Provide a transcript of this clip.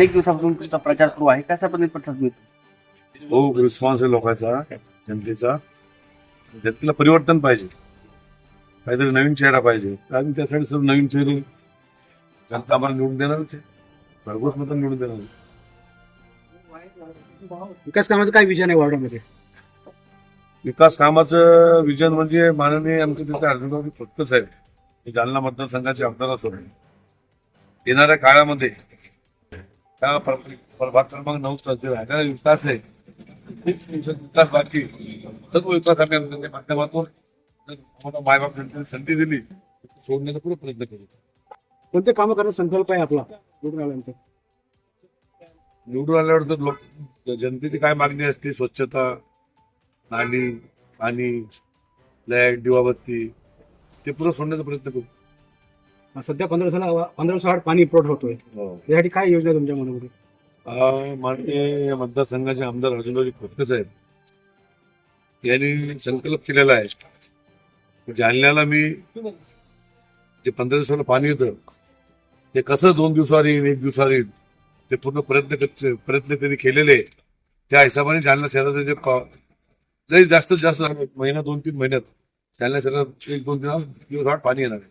अनेक दिवसापासून तुमचा प्रचार सुरू आहे. कशा पद्धतीने प्रतिसाद मिळतो? खूप रिस्पॉन्स आहे लोकांचा जनतेचा. जनतेला परिवर्तन पाहिजे. काहीतरी नवीन चेहरा पाहिजे. तर आम्ही त्यासाठी सर्व नवीन चेहरे जनता आम्हाला निवडून देणारच आहे. भरघोस मतं निवडून देणार. विकास कामाचं काय विजन आहे वॉर्डामध्ये? विकास कामाचं विजन म्हणजे माननीय आमचे तिथे अर्जुनराव फक्त साहेब. हे जालना मतदारसंघाचे आमदार असून येणाऱ्या काळामध्ये त्या प्र- प्रभाग क्रमांक नऊ राहणारा विकास आहे. विकास बाकी. सर्व विकास आम्ही आमच्या माध्यमातून आम्हाला मायबाप जनतेने संधी दिली सोडण्याचा पुढे प्रयत्न करू. कोणते कामं करण्याचा संकल्प आहे आपला? निवडून आल्यानंतर. निवडून आल्यावर तर लोक जनतेची काय मागणी असते? स्वच्छता नाली पाणी लाइट दिवाबत्ती ते पुरं सोडण्याचा प्रयत्न करू. सध्या पंधरा दिवसाला पंधरा दिवसाआड पाणी पुरवठा होतोय. यासाठी काय योजना आहे तुमच्या मनामध्ये? माननीय मतदारसंघाचे आमदार अर्जुनरावजी खोतके साहेब यांनी संकल्प केलेला आहे. जालन्याला मी जे पंधरा दिवसाला पाणी येतं ते कसं दोन दिवसावर येईल एक दिवसावर येईल ते पूर्ण प्रयत्न प्रयत्न त्यांनी केलेले. त्या हिशोबाने जालना शहराचं जे पा- जरी जास्तीत जास्त झालं, महिना दोन तीन महिन्यात जालना शहरात एक दोन दिवस दिवसाआड पाणी येणार आहे.